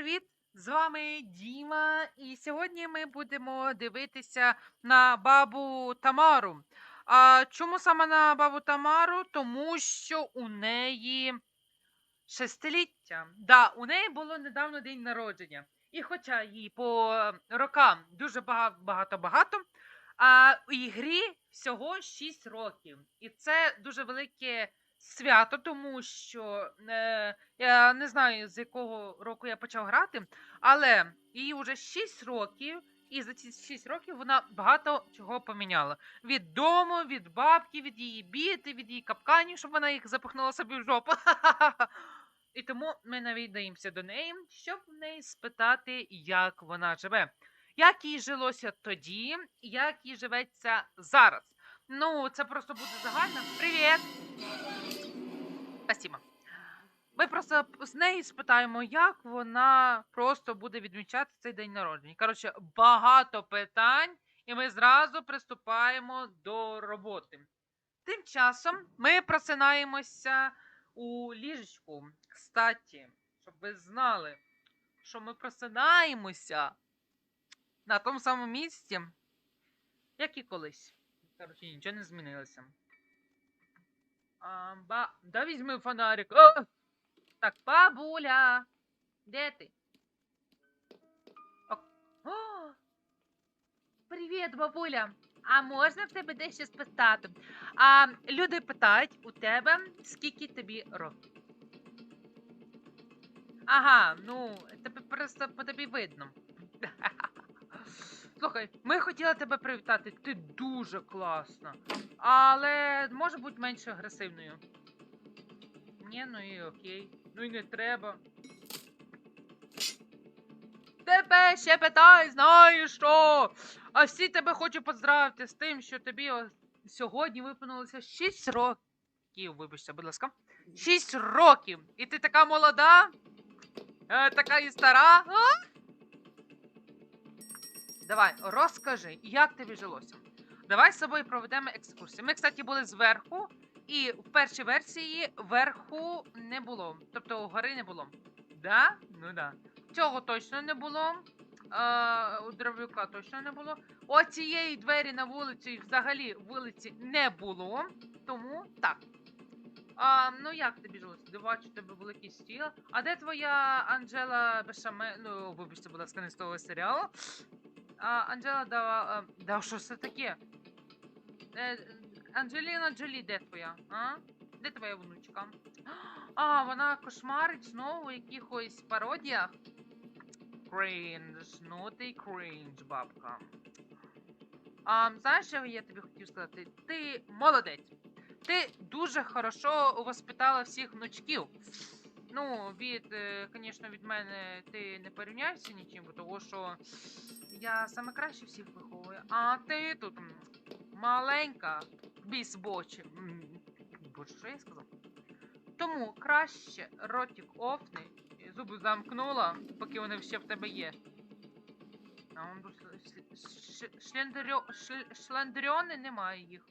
привіт! З вами Діма, і сьогодні ми будемо дивитися на бабу Тамару. А чому саме на бабу Тамару? Тому що у неї шестиліття. Да, у неї було недавно день народження. І хоча їй по рокам дуже багато-багато, а у ігрі всього 6 років. І це дуже велике свято, тому що е, я не знаю, з якого року я почав грати, але їй вже 6 років, і за ці 6 років вона багато чого поміняла. Від дому, від бабки, від її біти, від її капканів, щоб вона їх запихнула собі в жопу. І тому ми навідаємося до неї, щоб в неї спитати, як вона живе. Як їй жилося тоді, як їй живеться зараз. Ну, це просто буде загально. Привіт! Спасибо. Ми просто з неї спитаємо, як вона просто буде відмічати цей день народження. Коротше, багато питань, і ми зразу приступаємо до роботи. Тим часом ми просинаємося у ліжечку. Кстаті, щоб ви знали, що ми просинаємося на тому самому місці, як і колись. Коротше, нічого не змінилося. А, ба... Да візьми фонарик. О! Так, бабуля. Де ти? О! О! Привіт, бабуля. А можна в тебе дещо спитати? А люди питають у тебе, скільки тобі років? Ага, ну, тебе просто по тобі видно. Слухай, ми хотіли тебе привітати. Ти дуже класна. Але може бути менш агресивною. Ні, ну і окей. Ну і не треба. Тебе ще питай, знаєш що? А всі тебе хочу поздравити з тим, що тобі сьогодні виповнилося 6 років. Вибачте, будь ласка. 6 років. І ти така молода, е, така і стара. А? Давай, розкажи, як тобі жилося? Давай з собою проведемо екскурсію. Ми, кстати, були зверху, і в першій версії верху не було. Тобто гори не було. Да? Ну да. Цього точно не було. У дров'яка точно не було. Оцієї двері на вулицю і взагалі вулиці не було. Тому так. А, ну як тобі жилося? Бачу, у тебе великий стіл. А де твоя Анджела Бешаме... Ну, вибачте, будь ласка, не з того серіалу. А, Анджела дала. Да що це таке? Е, Анджеліна Джолі, де твоя? А? Де твоя внучка? А, вона кошмарить знову у якихось пародіях. Крінж, ну ти крінж, бабка. А, знаєш, що я тобі хотів сказати? Ти молодець. Ти дуже хорошо воспитала всіх внучків. Ну, від, звісно, від мене ти не порівняєшся нічим, бо що я саме краще всіх виховую. А ти тут маленька, бісбоче. М, Боже, що я сказав? Тому краще ротик офни, зуби замкнула, поки вони ще в тебе є. А он тут ш- ш- шлендерьо- шль- шлендерьони немає їх.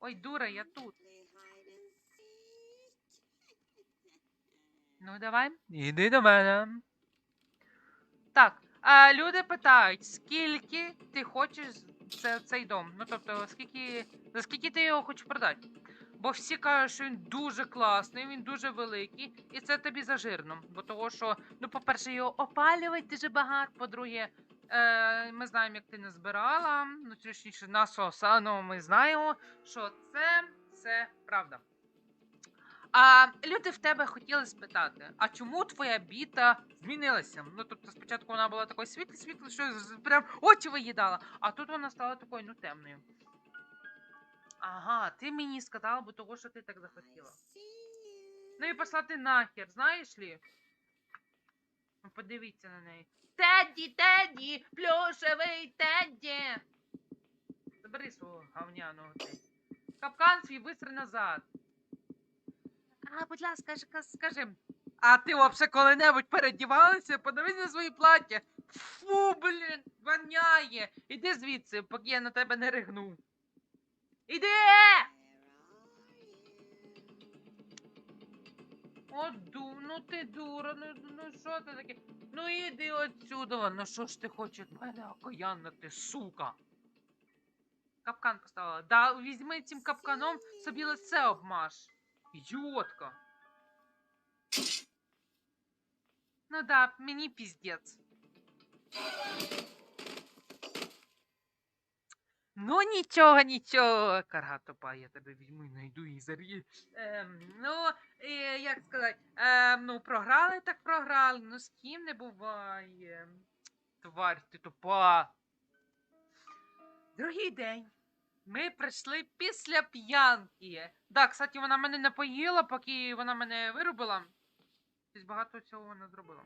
Ой, дура, я тут. Ну, давай. Іди до мене. Так, а люди питають, скільки ти хочеш це, цей дом? Ну, тобто, скільки, за скільки ти його хочеш продати? Бо всі кажуть, що він дуже класний, він дуже великий, і це тобі зажирно. Бо того, що, ну, по-перше, його опалювати дуже багато, по-друге, е, ми знаємо, як ти не збирала. Ну, точніше, нашого саного ми знаємо, що це все правда. А люди в тебе хотіли спитати, а чому твоя біта змінилася? Ну, тобто, спочатку вона була такою світлою, світлою, що прям очі виїдала, а тут вона стала такою ну темною. Ага, ти мені сказала, бо того, що ти так захотіла. Ну і пішла ти нахер, знаєш лі? Ну, Подивіться на неї. Тедді, Тедді, плюшевий Тедді. Забери свого говняного Тедді. Капкан свій висри назад. А, будь ласка, скажи. А ти взагалі коли-небудь передівалася? Подивись на свої плаття. Фу, блін, воняє. Іди звідси, поки я на тебе не ригну. Іди! От ду, ну ти дура, ну, ну що ти таке? Ну іди отсюда, ну що ж ти хочеш мене, окаянна ти, сука. Капкан поставила. Да, візьми цим капканом собі лице обмаж. Ідіотка. Ну да, мені піздець. Ну нічого, нічого, карга тупа, я тебе візьму і найду і зарію. Ем, ну, е, як сказати, ем, ну програли так програли, ну з ким не буває. Тварь, ти тупа. Другий день. Ми прийшли після п'янки. Да, кстати, вона мене не поїла, поки вона мене вирубила. Щось багато цього вона зробила.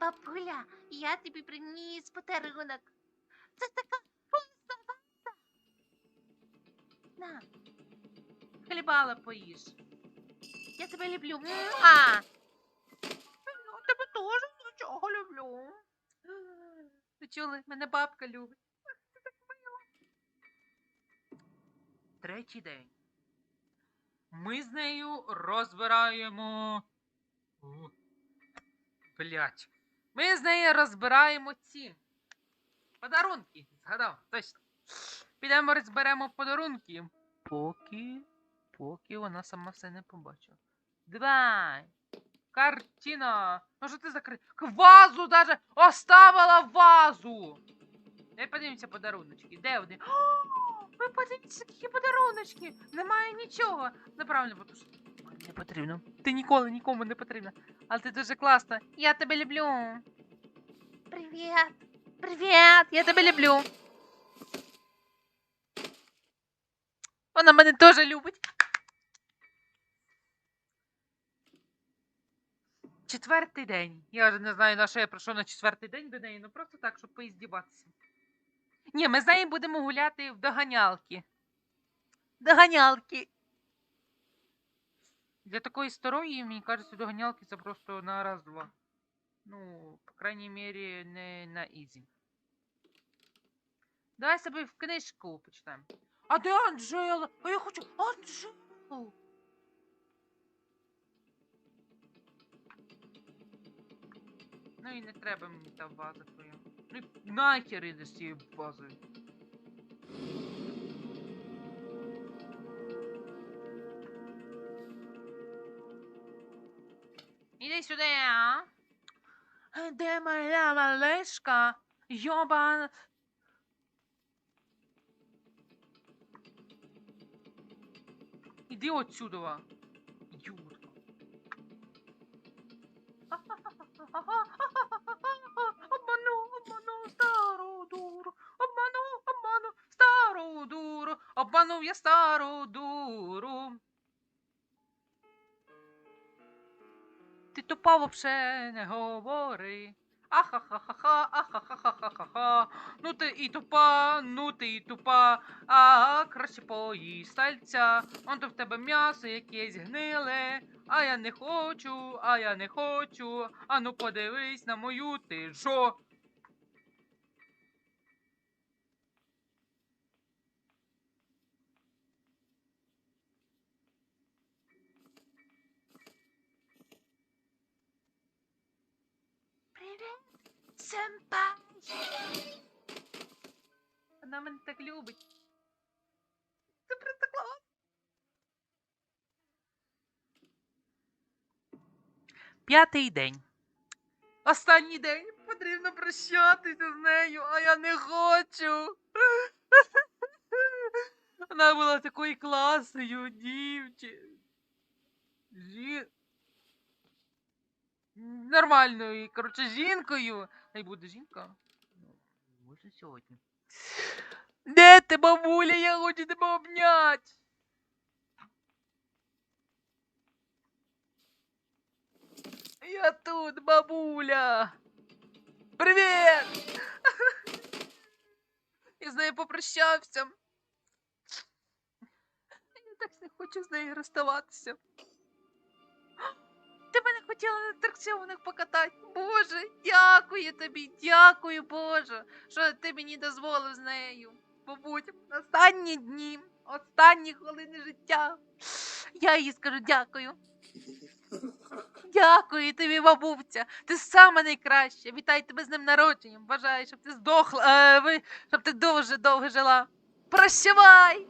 Бабуля, я тобі приніс подарунок. Це така вкусна ваза. На, Хлібала поїж. я тебе люблю. Муа! Я тебе теж нічого люблю. Ви чули, мене бабка любить. Третій день. Ми з нею розбираємо. Блять. Ми з нею розбираємо ці подарунки. Згадав, точно. Підемо розберемо подарунки. Поки. Поки вона сама все не побачила. Давай. Картина. Ну що ти закри... Вазу даже оставила вазу. Дай подивимося подаруночки. Де вони? О, ви подивіться, які подаруночки. Немає нічого. Неправильно, бо тут не потрібно. Ти ніколи нікому не потрібна. Але ти дуже класна. Я тебе люблю. Привіт! Привіт! Я тебе люблю. Вона мене теж любить. Четвертий день. Я вже не знаю, на що я прийшов на четвертий день до неї, ну просто так, щоб поіздіватися. Ні, ми з нею будемо гуляти в доганялки. Доганялки. Для такої старої, мені кажеться, доганялки це просто на раз-два. Ну, по крайній мірі, не на ізі. Давай собі в книжку почитаємо. А де Анжела? А я хочу Анжелу. Ну і не треба мені та база твоя. І нахер іди з цією базою. Іди а? Де моя малешка? Йобан. Іди отсюда. Обманув я стару дуру. Ти тупа вообще не говори. Ахахахаха, ахахахахаха. Ну ти і тупа, ну ти і тупа, а краще поїсть сальця. Он то в тебе м'ясо якесь гниле. А я не хочу, а я не хочу. А ну подивись на мою ти жо. Привіт, сенпай. Вона мене так любить. Це просто клас. П'ятий день. Останній день потрібно прощатися з нею, а я не хочу. Вона була такою класною дівчиною. Жі... Нормальною, коротше, жінкою. Хай буде жінка. Ну, може сьогодні. Де ти, бабуля? Я хочу тебе обняти. Я тут, бабуля. Привіт! Я з нею попрощався. Я так не хочу з нею розставатися. Хотіла на атракціонах покатати. Боже, дякую тобі, дякую, Боже, що ти мені дозволив з нею. Побудь останні дні, останні хвилини життя. Я їй скажу дякую. Дякую тобі, бабуся. Ти саме найкраща. Вітаю тебе з ним народженням. Бажаю, щоб ти здохла, е, ви, щоб ти дуже довго жила. Прощавай!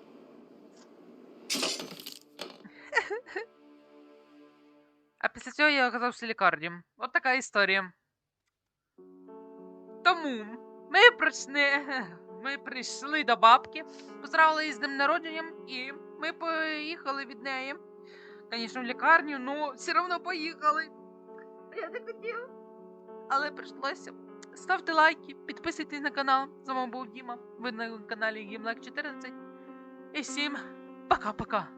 А після цього я оказався в лікарні. От така історія. Тому ми прийшли, ми прийшли до бабки, поздравили її з днем народженням, і ми поїхали від неї. Звісно, в лікарню, ну все одно поїхали. Я не хотіла. Але прийшлося. Ставте лайки, підписуйтесь на канал. З вами був Діма. Ви на каналі Гімлак 14. І всім пока-пока.